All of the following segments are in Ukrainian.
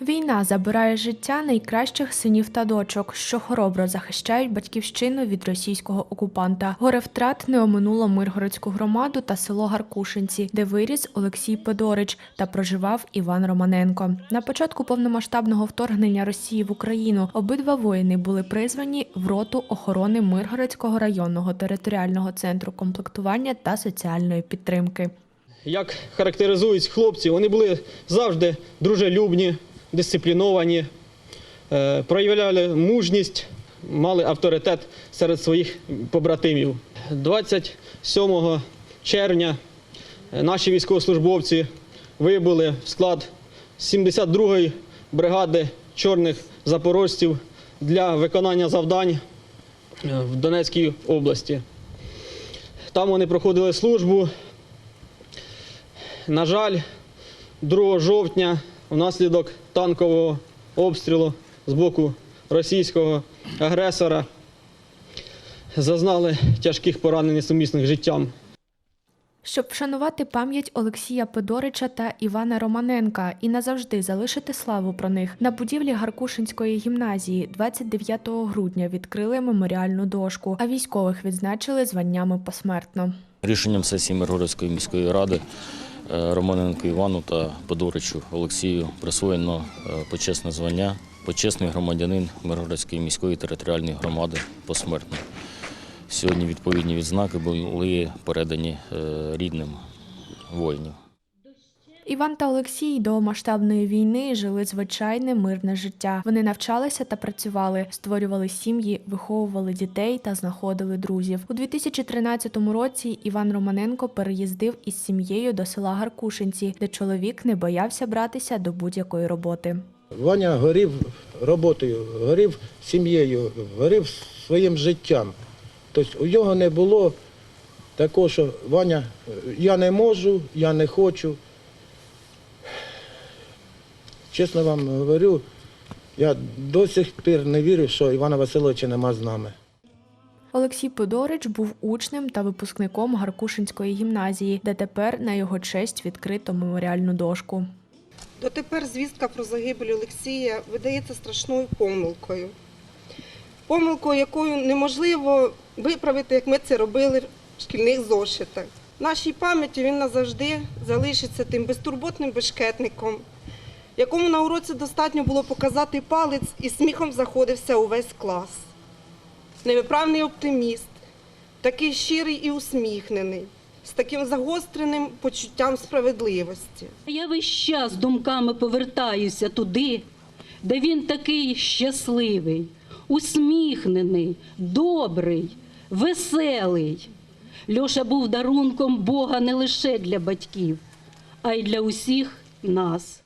Війна забирає життя найкращих синів та дочок, що хоробро захищають батьківщину від російського окупанта. Горе втрат не оминуло Миргородську громаду та село Гаркушинці, де виріс Олексій Педорич та проживав Іван Романенко. На початку повномасштабного вторгнення Росії в Україну обидва воїни були призвані в роту охорони Миргородського районного територіального центру комплектування та соціальної підтримки. Як характеризують хлопці, вони були завжди дружелюбні, дисципліновані, е, проявляли мужність, мали авторитет серед своїх побратимів. 27 червня е, наші військовослужбовці вибули в склад 72-ї бригади чорних запорожців для виконання завдань е, в Донецькій області. Там вони проходили службу. На жаль, 2 жовтня внаслідок танкового обстрілу з боку російського агресора зазнали тяжких поранень несумісних з життям. Щоб вшанувати пам'ять Олексія Педорича та Івана Романенка і назавжди залишити славу про них, на будівлі Гаркушинської гімназії 29 грудня відкрили меморіальну дошку, а військових відзначили званнями посмертно. Рішенням сесії Миргородської міської ради Романенку Івану та Подоричу Олексію присвоєно е, почесне звання почесний громадянин Миргородської міської територіальної громади посмертно. Сьогодні відповідні відзнаки були передані е, рідним воїнів. Іван та Олексій до масштабної війни жили звичайне мирне життя. Вони навчалися та працювали, створювали сім'ї, виховували дітей та знаходили друзів. У 2013 році Іван Романенко переїздив із сім'єю до села Гаркушинці, де чоловік не боявся братися до будь-якої роботи. Ваня горів роботою, горів сім'єю, горів своїм життям. Тобто у нього не було такого, що Ваня, я не можу, я не хочу. Чесно вам говорю, я до сих пір не вірю, що Івана Васильовича нема з нами. Олексій Подорич був учнем та випускником Гаркушинської гімназії, де тепер на його честь відкрито меморіальну дошку. Дотепер звістка про загибель Олексія видається страшною помилкою. Помилкою, якою неможливо виправити, як ми це робили в шкільних зошитах. В нашій пам'яті він назавжди залишиться тим безтурботним бешкетником, якому на уроці достатньо було показати палець і сміхом заходився увесь клас. Невиправний оптиміст, такий щирий і усміхнений, з таким загостреним почуттям справедливості. Я весь час думками повертаюся туди, де він такий щасливий, усміхнений, добрий, веселий. Льоша був дарунком Бога не лише для батьків, а й для усіх нас.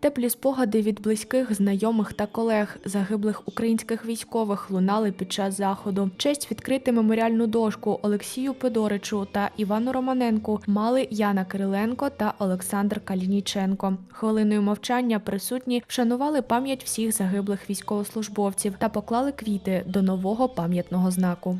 Теплі спогади від близьких, знайомих та колег загиблих українських військових лунали під час заходу. Честь відкрити меморіальну дошку Олексію Педоричу та Івану Романенку мали Яна Кириленко та Олександр Калініченко. Хвилиною мовчання присутні вшанували пам'ять всіх загиблих військовослужбовців та поклали квіти до нового пам'ятного знаку.